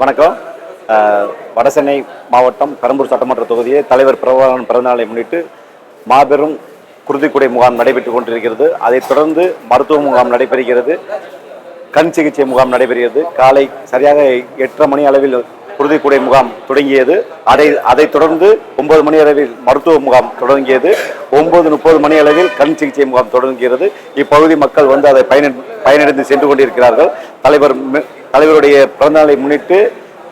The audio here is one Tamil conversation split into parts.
வணக்கம். வடசென்னை மாவட்டம் பெரம்பூர் சட்டமன்ற தொகுதியை தலைவர் பிரபாகரன் பிறந்தநாளை முன்னிட்டு மாபெரும் குருதிக்குடை முகாம் நடைபெற்றுக் கொண்டிருக்கிறது. அதைத் தொடர்ந்து மருத்துவ முகாம் நடைபெறுகிறது. கண் சிகிச்சை முகாம் நடைபெறுகிறது. காலை சரியாக எட்டரை மணி அளவில் குருதிக்குடை முகாம் தொடங்கியது. அதை அதைத் தொடர்ந்து ஒன்பது மணி அளவில் மருத்துவ முகாம் தொடங்கியது. ஒன்பது முப்பது மணி அளவில் கண் சிகிச்சை முகாம் தொடங்குகிறது. இப்பகுதி மக்கள் வந்து அதை பயன பயனடைந்து சென்று கொண்டிருக்கிறார்கள். தலைவர் தலைவருடைய பிறந்தநாளை முன்னிட்டு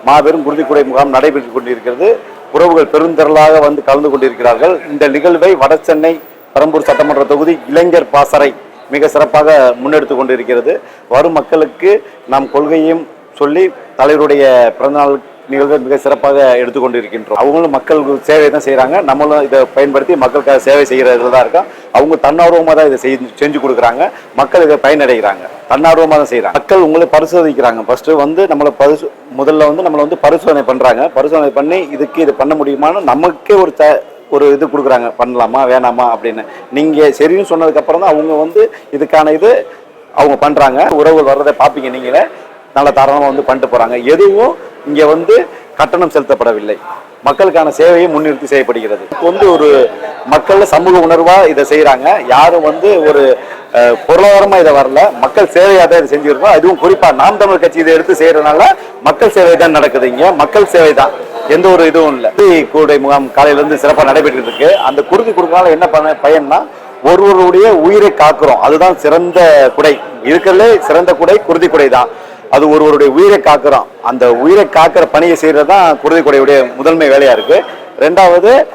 மாபெரும் குருதிக்குடை முகாம் நடைபெற்றுக் கொண்டிருக்கிறது. உறவுகள் பெருந்திரளாக வந்து கலந்து கொண்டிருக்கிறார்கள். இந்த நிகழ்வை வடசென்னை பெரம்பூர் சட்டமன்ற தொகுதி இளைஞர் பாசறை மிக சிறப்பாக முன்னெடுத்து கொண்டிருக்கிறது. வரும் மக்களுக்கு நாம் கொள்கையும் சொல்லி தலைவருடைய பிறந்தநாள் நிகழ்வை மிக சிறப்பாக எடுத்துக்கொண்டிருக்கின்றோம். அவங்களும் மக்கள் சேவை தான் செய்கிறாங்க நம்மளும் இதை பயன்படுத்தி மக்களுக்காக சேவை செய்கிறதுல தான் இருக்கோம் அவங்க தன்னார்வமாக தான் இதை செஞ்சு செஞ்சு கொடுக்குறாங்க. மக்கள் இதை பயனடைகிறாங்க. தன்னார்வமாக தான் செய்கிறாங்க மக்கள் உங்களை பரிசோதிக்கிறாங்க. ஃபர்ஸ்ட் வந்து நம்மளை பரிசு முதல்ல வந்து நம்மளை வந்து பரிசோதனை பண்ணுறாங்க பரிசோதனை பண்ணி இதுக்கு இது பண்ண முடியுமான்னு நமக்கே ஒரு த ஒரு இது கொடுக்குறாங்க. பண்ணலாமா வேணாமா அப்படின்னு. நீங்கள் சரின்னு சொன்னதுக்கப்புறம் தான் அவங்க வந்து இதுக்கான இது அவங்க பண்ணுறாங்க உறவுகள் வர்றதை பார்ப்பீங்க நீங்களே. நல்ல தாராளமாக வந்து பண்ணிட்டு போகிறாங்க எதுவும் இங்கே வந்து கட்டணம் செலுத்தப்படவில்லை. மக்களுக்கான சேவையை முன்னிறுத்தி செய்யப்படுகிறது. இப்போ வந்து ஒரு மக்கள் சமூக உணர்வாக இதை செய்கிறாங்க யாரும் வந்து ஒரு பொருளாதாரமாக இதை வரல. மக்கள் சேவையாக தான் இதை செஞ்சுருக்கோம் அதுவும் குறிப்பாக நாம் தமிழ் கட்சி இதை எடுத்து செய்கிறதுனால மக்கள் சேவை தான் நடக்குது இங்கே. மக்கள் சேவை தான். எந்த ஒரு இதுவும் இல்லை. கூடை முகாம் காலையிலேருந்து சிறப்பாக நடைபெற்று இருக்கு. அந்த குருதி கொடுக்கறனால என்ன பண்ண பயன்னா ஒருவருடைய உயிரை காக்குறோம். அதுதான் சிறந்த குடை. இருக்கிறதுலே சிறந்த குடை குருதி குடை தான். அது ஒருவருடைய உயிரை காக்குறோம். அந்த உயிரை காக்கிற பணியை செய்யறது தான் குருதி கொடையுடைய முதன்மை வேலையாக இருக்கு. ரெண்டாவது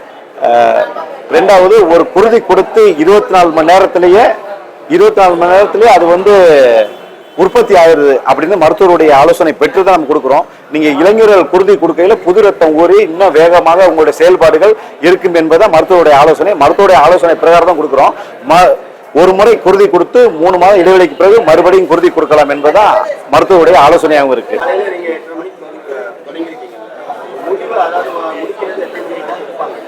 ரெண்டாவது ஒரு குருதி கொடுத்து இருபத்தி நாலு மணி நேரத்திலேயே இருபத்தி நாலு மணி நேரத்திலேயே அது வந்து உற்பத்தி ஆயிருது அப்படின்னு மருத்துவருடைய ஆலோசனை பெற்று தான் நம்ம கொடுக்குறோம். நீங்க இளைஞர்கள் குருதி கொடுக்கையில புது ரத்தம் ஊறி இன்னும் வேகமாக உங்களுடைய செயல்பாடுகள் இருக்கும் என்பதை மருத்துவருடைய ஆலோசனை. மருத்துவருடைய ஆலோசனை பிரகாரம் தான் கொடுக்குறோம். ம- ஒரு முறை குருதி கொடுத்து மூணு மாதம் இடைவெளிக்கு பிறகு மறுபடியும் குருதி கொடுக்கலாம் என்பதுதான் மருத்துவருடைய ஆலோசனையாகவும் இருக்கு.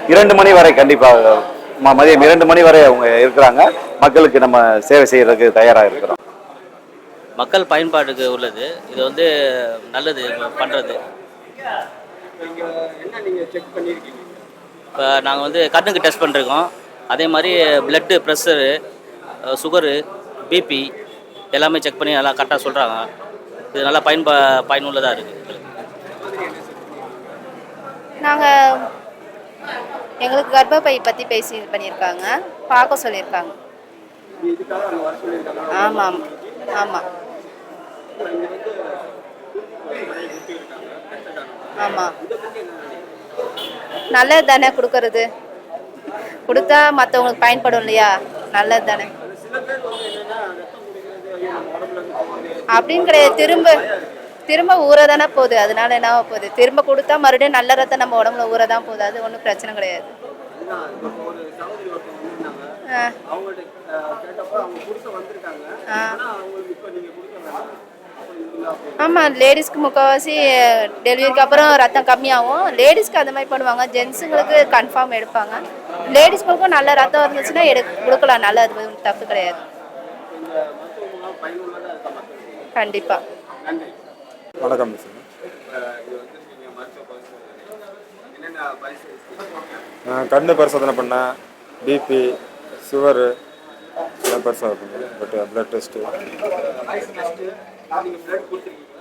இரண்டு மணி வரை கண்டிப்பாக ம- மதியம் இரண்டு மணி வரை அவங்க இருக்கிறாங்க. மக்களுக்கு நம்ம சேவை செய்யறதுக்கு தயாராக இருக்கிறோம். மக்கள் பயன்பாட்டுக்கு உள்ளது. இது வந்து நல்லது பண்ணுறது நீங்க என்ன நீங்க செக் பண்ணியிருக்கீங்க இப்போ நாங்கள் வந்து கண்ணுக்கு டெஸ்ட் பண்ணிருக்கோம். அதே மாதிரி பிளட்டு ப்ரெஷரு சுகரு பிபி எல்லாமே செக் பண்ணி நல்லா கரெக்டாக சொல்கிறாங்க இது நல்லா பயன்பா பயனுள்ளதாக இருக்குது நாங்கள் எங்களுக்கு கர்ப்பப்பை பற்றி பேசி இது பண்ணியிருக்காங்க. பார்க்க சொல்லியிருக்காங்க. ஆமாம் ஆமாம் ஆமாம் ஆமாம் நல்லது தானே கொடுக்கறது? கொடுத்தா மற்றவங்களுக்கு பயன்படும் இல்லையா? நல்லது தானே அப்படின்னு கிடையாது திரும்ப திரும்ப ஊற தானே போகுது. அதனால என்ன போகுது? திரும்ப கொடுத்தா மறுபடியும் நல்ல ரத்தம் நம்ம உடம்புல ஊற தான் போகுது. அது ஒன்றும் பிரச்சனை கிடையாது. ஆ. அவங்கள்ட்ட கேட்டப்போ அவங்க வந்திருக்காங்க. அவங்களுக்கு இப்போ கொடுக்க வேண்டாம் ஆமாம் லேடிஸ்க்கு முக்கால்வாசி டெலிவரிக்கு அப்புறம் ரத்தம் கம்மியாகும். லேடிஸ்க்கு அந்த மாதிரி பண்ணுவாங்க. ஜென்ஸுங்களுக்கு கன்ஃபார்ம் எடுப்பாங்க. லேடிஸ்களுக்கும் நல்ல ரத்தம் இருந்துச்சுன்னா எடு கொடுக்கலாம். நல்ல அது தப்பு கிடையாது. கண்டிப்பாக வணக்கம் பரிசோதனை கண்ணு பரிசோதனை பண்ணேன். பிபி சுகரு பரிசோதனை பண்ணேன் பட் பிளட் டெஸ்ட்டு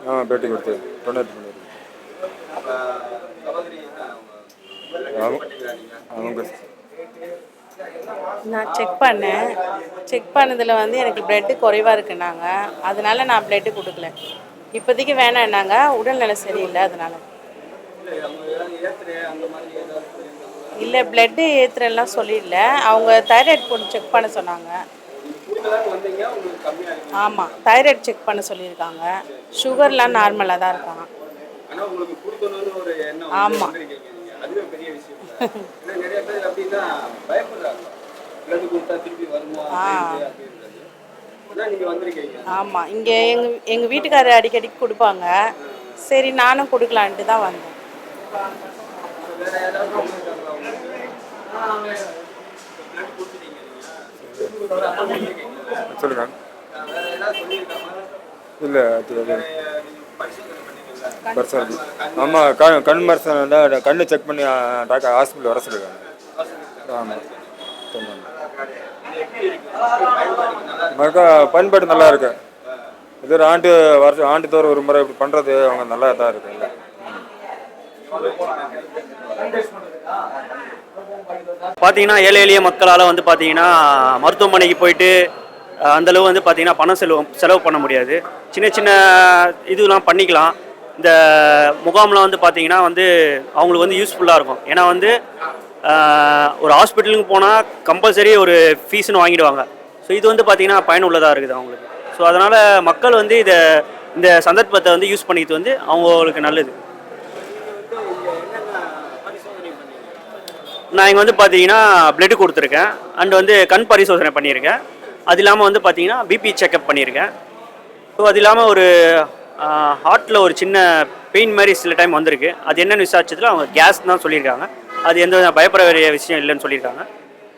ஆ பேட்டி கொடுத்து. டொனேட் பண்ணியிருக்கேன் நான் செக் பண்ணேன். செக் பண்ணதில் வந்து எனக்கு பிளட்டு குறைவாக இருக்குன்னாங்க. அதனால நான் பிளட்டு கொடுக்கல. இப்போதைக்கு வேணான்னாங்க உடல்நிலை சரியில்லை அதனால. இல்லை பிளட்டு ஏற்றுறேன்லாம் சொல்லிடல அவங்க தைராய்டு போட்டு செக் பண்ண சொன்னாங்க. ஆமாம் தைராய்டு செக் பண்ண சொல்லியிருக்காங்க. சுகர்லாம் நார்மலாக தான் இருக்கான் ஆனா உங்களுக்கு கொடுக்கணும்னு ஒரு எண்ணம் வந்து ஆமா. வந்திருக்கீங்க நீங்க. அதுவே பெரிய விஷயம். ஏன்னா நிறைய பேர் அப்படின்னா பயப்படுறாங்க. பிளட் கொடுத்தா திருப்பி வருமா? ஆ. அப்படின்றது, அப்படின்றது ஆனா நீங்க வந்திருக்கீங்க. ஆமாம் இங்கே எங்கள் எங்கள் வீட்டுக்காரர் அடிக்கடி கொடுப்பாங்க. சரி நானும் கொடுக்கலான்ட்டு தான் வந்தேன். சொல்லுங்க. இல்லை அது ஆமாம் கண் கண் மருத்துவம் கண்ணு செக் பண்ணி டாக்டர் ஹாஸ்பிட்டல் வர சொல்லியிருக்காங்க ஆமாம் மறுக்கா பயன்பாடு நல்லா இருக்கு. இது ஒரு ஆண்டு வருஷம் ஆண்டு தோறும் ஒரு முறை இப்படி பண்ணுறது அவங்க நல்லா தான் இருக்கு இல்லை. பார்த்தீங்கன்னா ஏழை எளிய மக்களால் வந்து பார்த்தீங்கன்னா மருத்துவமனைக்கு போயிட்டு அந்தளவு வந்து பார்த்திங்கன்னா பணம் செலவு செலவு பண்ண முடியாது. சின்ன சின்ன இதுலாம் பண்ணிக்கலாம். இந்த முகாம்லாம் வந்து பார்த்திங்கன்னா வந்து அவங்களுக்கு வந்து யூஸ்ஃபுல்லாக இருக்கும். ஏன்னா வந்து ஒரு ஹாஸ்பிட்டலுக்கு போனால் கம்பல்சரி ஒரு ஃபீஸ்னு வாங்கிடுவாங்க. ஸோ இது வந்து பார்த்திங்கன்னா பயனுள்ளதாக இருக்குது அவங்களுக்கு. ஸோ அதனால் மக்கள் வந்து இதை இந்த சந்தர்ப்பத்தை வந்து யூஸ் பண்ணிக்கிறது வந்து அவங்களுக்கு நல்லது. நான் இங்கே வந்து பார்த்தீங்கன்னா பிளட்டு கொடுத்துருக்கேன். அண்ட் வந்து கண் பரிசோதனை பண்ணியிருக்கேன். அது இல்லாமல் வந்து பார்த்தீங்கன்னா பிபி செக்கப் பண்ணியிருக்கேன் ஸோ அது இல்லாமல் ஒரு ஹார்ட்டில் ஒரு சின்ன பெயின் மாதிரி சில டைம் வந்திருக்கு. அது என்னென்னு விசாரிச்சதுல அவங்க கேஸ் தான் சொல்லியிருக்காங்க. அது எந்த பயப்பட வேண்டிய விஷயம் இல்லைன்னு சொல்லியிருக்காங்க.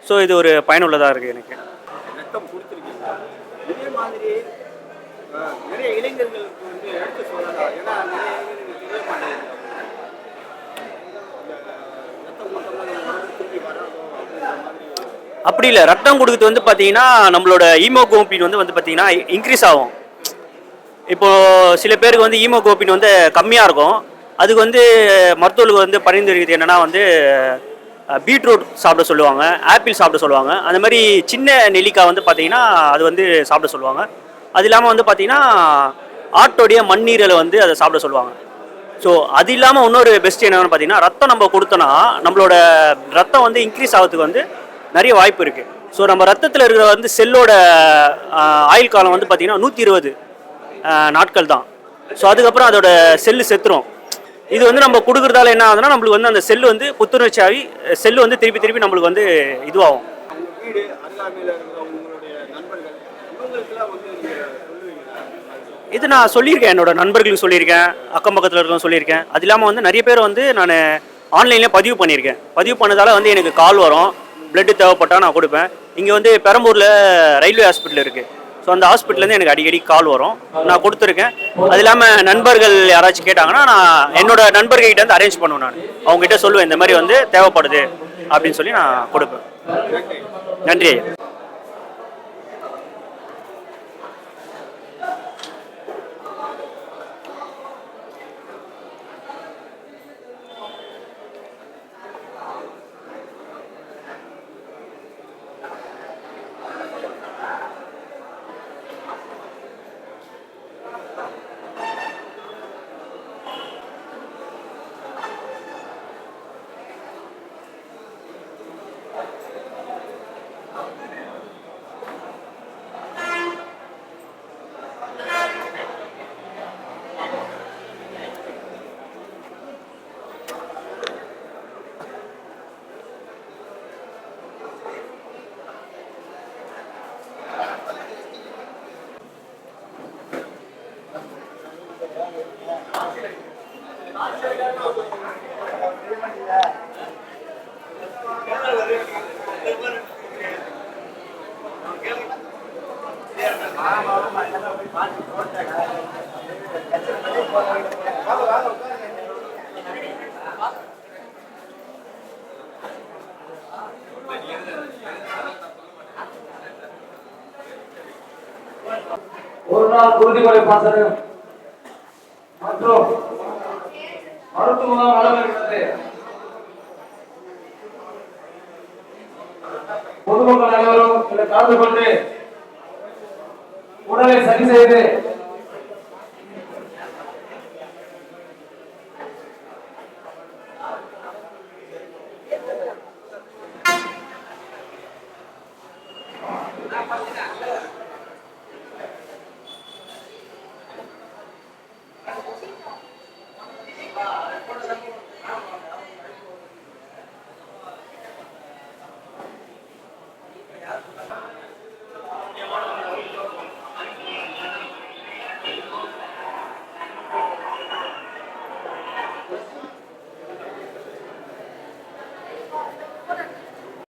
ஸோ இது ஒரு பயனுள்ளதாக இருக்குது எனக்கு. ரத்தம் கொடுத்துருக்கீங்க இதே மாதிரி நிறைய இளைஞர்களுக்கு வந்து எடுத்து சொல்லலாம். ஏன்னா நிறைய இளைஞர்களுக்கு தெரிய மாட்டேங்குது ரத்தம் மொத்தமாக திரும்பி வராதோ அப்படின்ற மாதிரி அப்படி இல்லை ரத்தம் கொடுக்குறது வந்து பார்த்தீங்கன்னா நம்மளோட ஈமோகோபின் வந்து வந்து பார்த்தீங்கன்னா இன்க்ரீஸ் ஆகும். இப்போ சில பேருக்கு வந்து ஈமோகோபின் வந்து கம்மியாக இருக்கும். அதுக்கு வந்து மருத்துவர்களுக்கு வந்து பரிந்துரைக்கிறது என்னென்னா வந்து பீட்ரூட் சாப்பிட சொல்லுவாங்க ஆப்பிள் சாப்பிட சொல்லுவாங்க. அந்த மாதிரி சின்ன நெல்லிக்காய் வந்து பார்த்தீங்கன்னா அது வந்து சாப்பிட சொல்லுவாங்க. அது இல்லாமல் வந்து பார்த்தீங்கன்னா ஆட்டோடைய மண்ணீரலை வந்து அதை சாப்பிட சொல்லுவாங்க. ஸோ அது இல்லாமல் இன்னொரு பெஸ்ட் என்னன்னு பார்த்தீங்கன்னா ரத்தம் நம்ம கொடுத்தோன்னா நம்மளோட ரத்தம் வந்து இன்க்ரீஸ் ஆகிறதுக்கு வந்து நிறைய வாய்ப்பு இருக்குது ஸோ நம்ம ரத்தத்தில் இருக்கிற வந்து செல்லோட ஆயுள் காலம் வந்து பார்த்தீங்கன்னா நூற்றி இருபது நாட்கள் தான். ஸோ அதுக்கப்புறம் அதோட செல்லு செத்துரும். இது வந்து நம்ம கொடுக்குறதால என்ன ஆகுதுன்னா நம்மளுக்கு வந்து அந்த செல்லு வந்து புத்துணர்ச்சி ஆகி செல்லு வந்து திருப்பி திருப்பி நம்மளுக்கு வந்து இதுவாகும். இது நான் சொல்லியிருக்கேன் என்னோட நண்பர்களுக்கு சொல்லியிருக்கேன் அக்கம் பக்கத்தில் இருக்கவங்க சொல்லியிருக்கேன். அது இல்லாமல் வந்து நிறைய பேர் வந்து நான் ஆன்லைனில் பதிவு பண்ணியிருக்கேன். பதிவு பண்ணதால வந்து எனக்கு கால் வரும். பிளட்டு தேவைப்பட்டால் நான் கொடுப்பேன். இங்கே வந்து பெரம்பூரில் ரயில்வே ஹாஸ்பிட்டல் இருக்குது ஸோ அந்த ஹாஸ்பிட்டல்லேருந்து எனக்கு அடிக்கடி கால் வரும். நான் கொடுத்துருக்கேன். அது இல்லாமல் நண்பர்கள் யாராச்சும் கேட்டாங்கன்னா நான் என்னோட நண்பர்கள்கிட்ட வந்து அரேஞ்ச் பண்ணுவேன் நான். அவங்ககிட்ட சொல்லுவேன் இந்த மாதிரி வந்து தேவைப்படுது. அப்படின்னு சொல்லி நான் கொடுப்பேன். நன்றி ஐயா. ஒரு நாள் உறுதிமொழி பாசனம். மற்றும் மருத்துவம் அளவு இருக்கிறது பொதுமக்கள் அனைவரும் இதில் கலந்து கொண்டு உடலை சரி செய்து